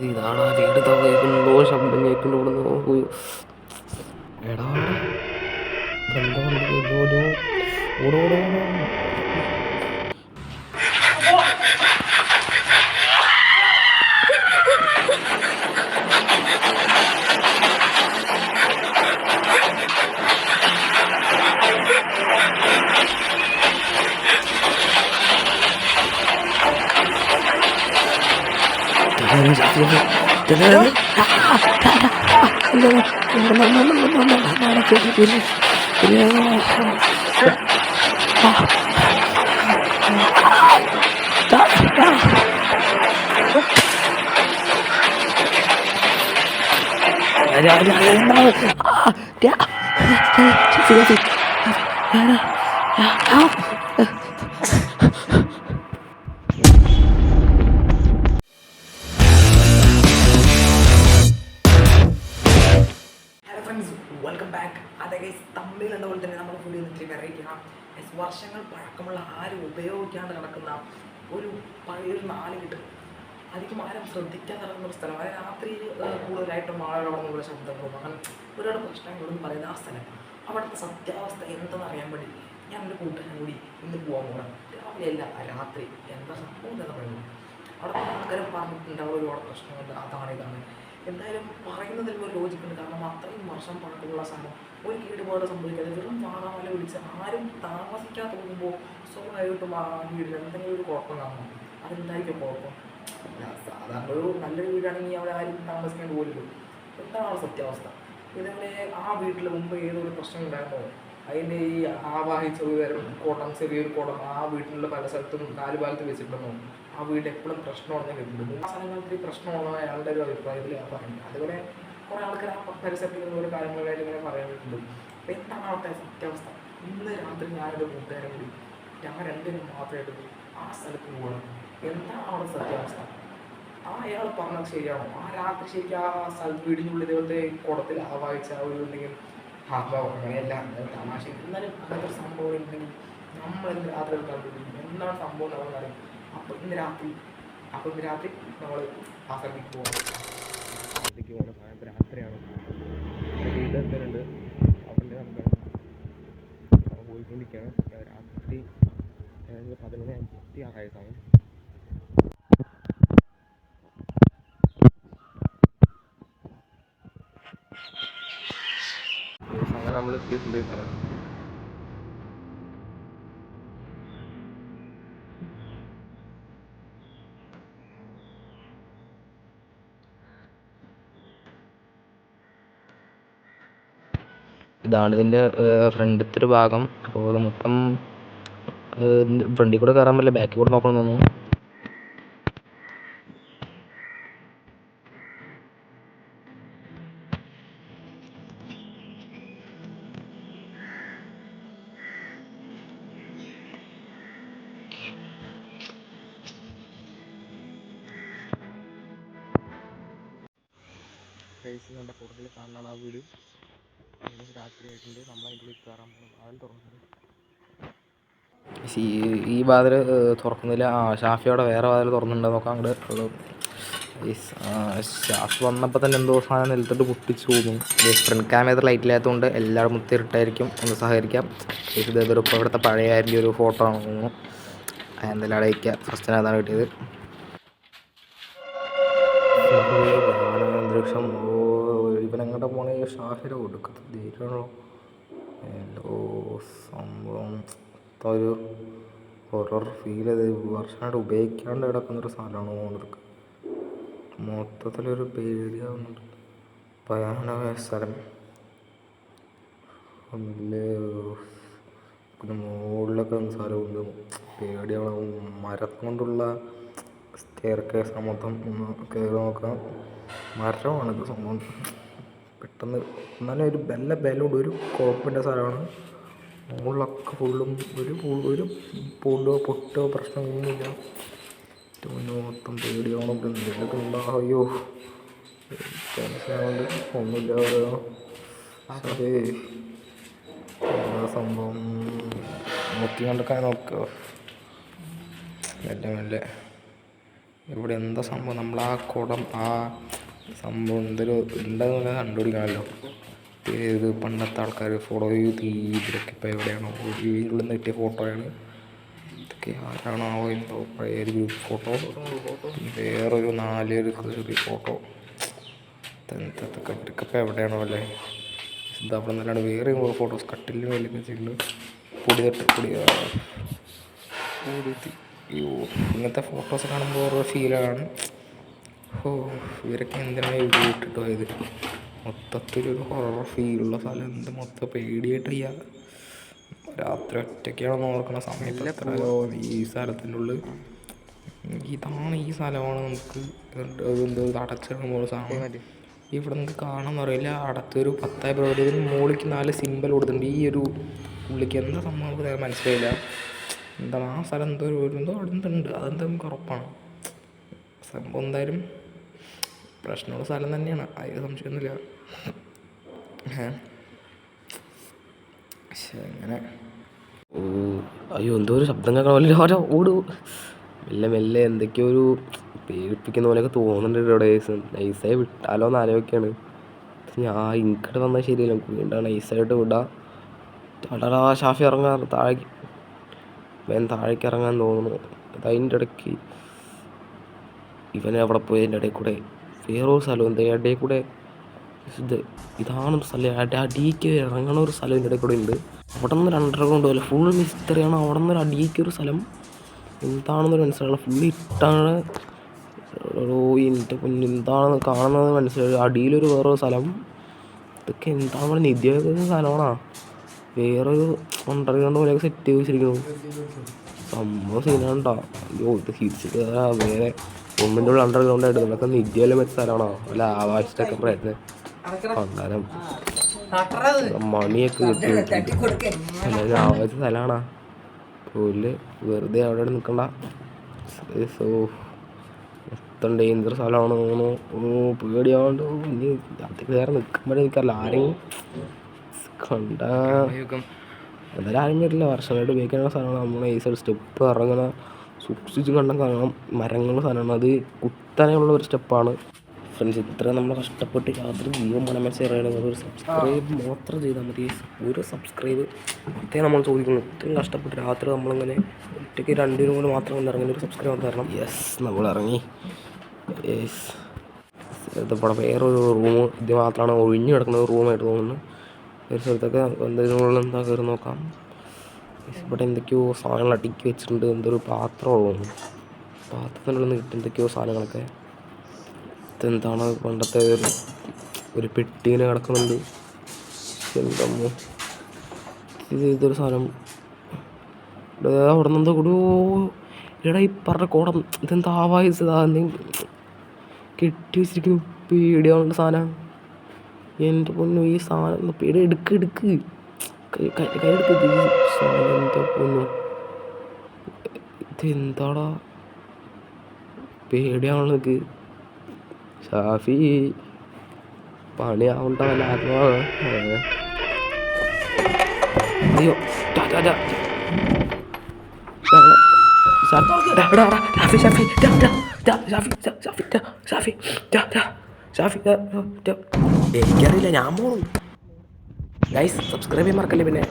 ഇതാണ് ആ വീട്. കേൾക്കുന്നോ ശബ്ദം കേൾക്കുന്നു ഇവിടെ പോയി എടാ എന്തോ ഓടോ ഓടോ ഹലോ തന്നെ ഇത്തിരി വെറൈറ്റി ആ വർഷങ്ങൾ പഴക്കമുള്ള ആരും ഉപയോഗിക്കാണ്ട് കിടക്കുന്ന ഒരു പഴയൊരു നാല് കിട്ടും അധികം ആരും ശ്രദ്ധിക്കാതെ നടക്കുന്ന ഒരു സ്ഥലം. അതായത് രാത്രി കൂടുതലായിട്ടും നിന്നുള്ള ശബ്ദങ്ങളും അങ്ങനെ ഒരുപാട് പ്രശ്നങ്ങളും പറയുന്ന ആ സ്ഥലം. അവിടുത്തെ സത്യാവസ്ഥ എന്തെന്ന് അറിയാൻ വേണ്ടി ഞാൻ എന്റെ കൂട്ടുകാരൻ കൂടി ഇന്ന് പോകാൻ പോകണം രാവിലെ അല്ല രാത്രി. എന്താ സംഭവം എന്താ പറയുന്നത്? അവിടെ ആൾക്കാരും പറഞ്ഞിട്ടുണ്ടാവും ഒരുപാട് പ്രശ്നങ്ങളുണ്ട്. അതാണ് ഇതാണ്. എന്തായാലും പറയുന്നതിൽ ഒരു ലോജിക്കുണ്ട് കാരണം അത്രയും വർഷം പഴക്കമുള്ള സംഭവം. ഒരു കേടുപാട് സംഭവിക്കാതെ വെറും വാറാമല വിളിച്ച് ആരും താമസിക്കാൻ തോന്നുമ്പോൾ സ്വന്തമായിട്ട് വാങ്ങി വീടിന് എന്തെങ്കിലും ഒരു കുഴപ്പം കാണണം അതെന്തായിരിക്കും കുഴപ്പം? സാധാരണ ഒരു നല്ലൊരു വീടാണെങ്കിൽ അവിടെ ആരും താമസിക്കാൻ പോലും എന്താണ് സത്യാവസ്ഥ? ഇതേപോലെ ആ വീട്ടിൽ മുമ്പ് ഏതൊരു പ്രശ്നം ഉണ്ടായിരുന്നോ? അതിന്റെ ഈ ആവാഹിച്ച ഒരു കോട്ടം ചെറിയൊരു കോട്ടം ആ വീട്ടിലുള്ള പല സ്ഥലത്തും നാല് ഭാഗത്ത് വെച്ചിട്ടുണ്ടെന്നും ആ വീട് എപ്പോഴും പ്രശ്നമാണെന്ന് കേട്ടിട്ടുണ്ട്. ആ സ്ഥലങ്ങളിൽ പ്രശ്നമാണോ അയാളുടെ ഒരു അഭിപ്രായത്തിൽ ഞാൻ പറയുന്നത് അതുപോലെ കുറേ ആൾക്കാർ ആ പരിസരത്തിൽ നിന്ന് ഒരു കാര്യങ്ങളായിട്ട് ഇങ്ങനെ പറയാനുണ്ട് അപ്പോൾ എന്താണ് അവിടുത്തെ സത്യാവസ്ഥ ഇന്ന് രാത്രി ഞാനൊരു കൂട്ടുകാരൻ കൂടി ഞാൻ രണ്ടിനും മാത്രമായിട്ട് പോയി ആ സ്ഥലത്ത് പോകണം. എന്താണ് അവിടെ സത്യാവസ്ഥ ആ അയാൾ പറഞ്ഞത് ശരിയാണോ? ആ രാത്രി ശരിക്കും ആ സ്ഥലത്ത് വീടിനുള്ളിൽ ഇതേപോലത്തെ കുടത്തിൽ ആ വായിച്ച ആ ഒരു എന്തെങ്കിലും ഹാഭാവം അങ്ങനെയല്ല തമാശ എന്നാലും അങ്ങനത്തെ ഒരു സംഭവം ഉണ്ടെങ്കിൽ നമ്മൾ എന്ത് രാത്രി കണ്ടുപിടിക്കും എന്താണ് സംഭവം എന്ന് അറിയും അപ്പോൾ ഇന്ന് രാത്രി അപ്പോൾ ഇന്ന് രാത്രി നമ്മൾ ആ സ്ഥലത്തേക്ക് പോകണം. ഒരു വീട് എന്തെങ്കിലും അവിടെ നമുക്ക് പോയിക്കൊണ്ടിരിക്കുകയാണ്. രാത്രി പതിനൊന്ന് അഞ്ചത്തി ആറായിട്ടാണ്. അങ്ങനെ നമ്മൾ എത്തിയിട്ടുണ്ട്. ഇതാണ് ഇതിന്റെ ഫ്രണ്ടിലത്തെ ഒരു ഭാഗം. അപ്പോൾ ഇത് മൊത്തം ഫ്രണ്ടിൽ കൂടെ കയറാൻ പറ്റില്ല ബാക്കിൽ കൂടെ നോക്കണം തോന്നുന്നു. കൂടുതൽ കാണാനാണ് ആ വീട്. രാത്രിയായിട്ടുണ്ട്. നമ്മൾ അതിന്റെ ഉള്ളിൽ കയറാൻ പോകുന്നു വാതിൽ തുറന്നത് ഈ വാതിൽ തുറക്കുന്നില്ല. ആ ഷാഫി അവിടെ വേറെ വാതിൽ തുറന്നിട്ടുണ്ടോ. നോക്കാം അങ്ങോട്ട് ഷാഫി വന്നപ്പോൾ തന്നെ എന്തോ സാധനം നിലത്തിട്ട് പൊട്ടിച്ചു പോകുന്നു. ഫ്രണ്ട് ക്യാമറ ലൈറ്റ് ഇല്ലാത്തതുകൊണ്ട് എല്ലാവരും മുത്തിരിട്ടായിരിക്കും ഒന്ന് സഹകരിക്കാം. ഇത് ഇതൊരു ഇപ്പോൾ ഇവിടുത്തെ പഴയ അതിന്റെ ഒരു ഫോട്ടോ ആണ് തോന്നുന്നു. എന്തായാലും അടയ്ക്കുക ഫസ്റ്റിന് അതാണ് കിട്ടിയത്. അന്തരീക്ഷം ഓ മോണെ ഷാഹിര കൊടുക്കത്ത് ധീരണോ എല്ലോ സംഭവം. ഒരു ഹൊറർ ഫീൽ ചെയ്ത് വർഷമായിട്ട് ഉപയോഗിക്കാണ്ട് കിടക്കുന്നൊരു സാധനമാണ് ഓണർക്ക് മൊത്തത്തിലൊരു പേടിയാവുന്നുണ്ട്. ഭയാനമായ സ്ഥലം. പിന്നെ മുകളിലൊക്കെ സ്ഥലമുണ്ട് പേടിയാണ്. മരം കൊണ്ടുള്ള സ്റ്റെയർ കേസ് മൊത്തം? ഒന്ന് കയറി നോക്കാം. മരമാണിത് സംഭവം. പെട്ടെന്ന് എന്നാലും ഒരു നല്ല ബലമുണ്ട് ഒരു കുഴപ്പമില്ല സ്ഥലമാണ് മുകളിലൊക്കെ ഫുള്ളും ഒരു ഒരു പൂണ്ടോ പൊട്ടോ പ്രശ്നമൊന്നുമില്ല. മൊത്തം പേടിയാണോ എന്തെങ്കിലുമൊക്കെ ഉണ്ടോ അയ്യോ ടെൻഷനാവുണ്ട്. ഒന്നുമില്ല അതെ സംഭവം? നോക്കി കണ്ടൊക്കെ നോക്കുക മെല്ലെ മെല്ലെ. ഇവിടെ എന്താ സംഭവം? നമ്മൾ ആ കുടം ആ സംഭവം എന്തെങ്കിലും ഉണ്ടെന്ന് കണ്ടുപിടിക്കണമല്ലോ ഇത് പണ്ടത്തെ ആൾക്കാർ ഫോട്ടോ ചെയ്ത് ഇതിലൊക്കെ ഇപ്പോൾ എവിടെയാണോ? ഇതിൽ നിന്ന് കിട്ടിയ ഫോട്ടോയാണ് ഇതൊക്കെ ആരാണോ എന്തോ പഴയ ഗ്രൂപ്പ് ഫോട്ടോ വേറൊരു നാലൊരു ചെറിയ ഫോട്ടോ ഇതൊക്കെ ഇപ്പോൾ എവിടെയാണോ അല്ലേ? ഇത് അവിടെ നിന്നല്ലാണ്ട് വേറെ ഫോട്ടോസ് കട്ടിലിന് മേലേക്ക് വെച്ചിട്ടുണ്ട്. പൊടി തട്ട് പൊടി പൊടി ഇങ്ങനത്തെ ഫോട്ടോസ് കാണുമ്പോൾ ഓരോ ഫീലാണ് ഓ ഇവരൊക്കെ എന്തിനാണ് എഴുതി ഇട്ടിട്ട് പോയത്? മൊത്തത്തിലൊരു ഹൊറർ ഫീലുള്ള സ്ഥലം. എന്ത് മൊത്തം പേടിയായിട്ട് ചെയ്യാ രാത്രി ഒറ്റയ്ക്കാണെന്ന് ഓർക്കണ സമയത്ത് എത്രയോ ഈ സ്ഥലത്തിന്റെ ഉള്ളിൽ. ഇതാണ് ഈ സ്ഥലമാണ് നമുക്ക്. എന്തോ അടച്ചിടുന്ന പോലെ സാധനം. ഇവിടെ നിങ്ങൾക്ക് കാണാമെന്ന് അറിയില്ല. അടുത്തൊരു പത്തായി ഇതിന് മുകളിലേക്ക് നാല് സിമ്പൽ കൊടുത്തിട്ടുണ്ട്. ഈ ഒരു പുള്ളിക്ക് എന്താ സംഭവം നമുക്ക് മനസ്സിലായില്ല. എന്താണ് ആ സ്ഥലം എന്തോ ഒരു എന്തോ അവിടെ ഉണ്ട്. അതെന്താ നമുക്ക് ഉറപ്പാണ്. സംഭവം എന്തായാലും പ്രശ്നമുള്ള സ്ഥലം തന്നെയാണ്. അതിൽ സംശയമൊന്നുമില്ല. അങ്ങനെ. ഓ അയ്യോ എന്തോ ഒരു ശബ്ദം കേൾക്കണം പോലെ. ഓരോ ഓടു. മെല്ലെ മെല്ലെ എന്തൊക്കെയോ ഒരു പേടിപ്പിക്കുന്ന പോലെയൊക്കെ തോന്നുന്നുണ്ട് ഇവിടെ. നൈസായി വിട്ടാലോ എന്ന് ആലോചിക്കാണ്. ഞാൻ ഇങ്ങോട്ട് വന്നാൽ ശരിയല്ല. വീണ്ടും നൈസായിട്ട് വിടാം. അടാ ഷാഫി ഇറങ്ങാൻ താഴേക്ക്. വേഗം താഴേക്ക് ഇറങ്ങാൻ തോന്നുന്നു. അത് അതിന്റെ ഇടയ്ക്ക്. ഇവൻ അവിടെ പോയി അതിന്റെ ഇടയിൽ കൂടെ വേറൊരു സ്ഥലം എന്താ ഇടയിൽ കൂടെ ഇത് ഇതാണ് ഒരു സ്ഥലം. അടി അടിയിക്ക് ഇറങ്ങണ ഒരു സ്ഥലം ഇതിന്റെ ഇടയിൽ കൂടെ ഉണ്ട്. അവിടെ നിന്ന് ഒരു അണ്ടർഗ്രൗണ്ട് പോലെ ഫുൾ മിസ്റ്ററിയാണ് അവിടെ നിന്ന് ഒരു അടിയിക്ക് ഒരു സ്ഥലം. എന്താണെന്നൊരു മനസ്സിലാവില്ല ഫുൾ ഇട്ടാണ് കുഞ്ഞ് എന്താണെന്ന് കാണുന്നത് മനസ്സിലായി അടിയിലൊരു വേറൊരു സ്ഥലം. ഇതൊക്കെ എന്താണ് നമ്മുടെ നിത്യ സ്ഥലമാണോ? വേറൊരു അണ്ടർഗ്രൗണ്ട് പോലെയൊക്കെ സെറ്റ് ചെയ്ത് വെച്ചിരിക്കുന്നു. സംഭവം സീനാണ്ടാ അയ്യോ ഇത് തിരിച്ചിട്ട് വേറെ ഒന്നിന്റെ ഉള്ള അണ്ടർഗ്രൗണ്ട് ആയിട്ട് ഇതൊക്കെ നിത്യയിലും വെച്ച സ്ഥലമാണോ അല്ല ആവാശത്തൊക്കെ പ്രയത്നം. അന്നേരം മണിയൊക്കെ കിട്ടി അല്ലെങ്കിൽ ആവാശ സ്ഥലമാണോ പുല്ല് വെറുതെ അവിടെ നിൽക്കണ്ട സോ മൊത്തം ഡേഞ്ചർ സ്ഥലമാണ് പേടിയാണ്ട് ഇനി അത് വേറെ നിൽക്കുമ്പോഴേ എനിക്കറിയില്ല ആരെയും കണ്ട. എന്തായാലും ആരും വരില്ല. വർഷമായിട്ട് ഉപയോഗിക്കുന്ന സാധനമാണ് നമ്മൾ ഈ സൈഡ് സ്റ്റെപ്പ് ഇറങ്ങുന്ന സൂക്ഷിച്ച് കണ്ട കാരണം മരങ്ങളുടെ സാധനമാണ്. അത് കുത്തനെയുള്ള ഒരു സ്റ്റെപ്പാണ് ഫ്രണ്ട്സ് ഇത്ര നമ്മൾ കഷ്ടപ്പെട്ട് രാത്രി ജീവൻ മനം വെച്ച് ഇറങ്ങുന്നത് ഒരു സബ്സ്ക്രൈബ് മാത്രം ചെയ്താൽ മതി. ഒരു സബ്സ്ക്രൈബ് അത്രയും നമ്മൾ ചോദിക്കുന്നു. ഇത്രയും കഷ്ടപ്പെട്ട് രാത്രി നമ്മളിങ്ങനെ ഒറ്റയ്ക്ക് രണ്ടിനും കൂടെ മാത്രം കൊണ്ട് ഇറങ്ങി ഒരു സബ്സ്ക്രൈബ് തരണം. യെസ് നമ്മൾ ഇറങ്ങി. യെസ് ഇതിപ്പോൾ വേറൊരു റൂം ഇത് മാത്രമാണ് ഒഴിഞ്ഞു കിടക്കുന്ന റൂമായിട്ട് തോന്നുന്നു. ഒരു സ്ഥലത്തൊക്കെ എന്തെങ്കിലും എന്താ കയറി നോക്കാം. ഇവിടെ എന്തൊക്കെയോ സാധനങ്ങൾ അടുക്കി വെച്ചിട്ടുണ്ട്. എന്തൊരു പാത്രം പാത്രത്തിനുള്ളിൽ നിന്ന് കിട്ടും എന്തൊക്കെയോ സാധനങ്ങളൊക്കെ. ഇതെന്താണ്? പണ്ടത്തെ ഒരു ഒരു പെട്ടിങ്ങനെ കിടക്കുന്നുണ്ട്. എന്തമ്മോ ഇത് ഇതൊരു സാധനം. അവിടെ നിന്ന് എന്തോ എടാ ഈ പറഞ്ഞ കോടം ഇതെന്താ ആവാസ് എന്തെങ്കിലും കെട്ടി വെച്ചിരിക്കുന്നു. പേടിയാവേണ്ട സാധനം. എന്റെ പൊന്നു ഈ സാധനം പേടി എടുക്ക് എടുക്ക് കൈയെടുക്ക് സാധനം എന്താ പൊന്നു ഇതെന്താടാ പേടിയാവണ നിനക്ക് ഷാഫി പണിയാവണ്ട വല്ല ആത്മാവാണ് അയ്യോ ഷാഫി. ഷാഫി. ഷാഫി ഷാഫി ഷാഫി ഷാഫി ഷാഫി. ഷാഫി ടാ. എനിക്കറിയില്ല ഞാൻ പോണു. ഗൈസ് സബ്സ്ക്രൈബ് ചെയ്യാൻ മറക്കല്ലേ പിന്നെ?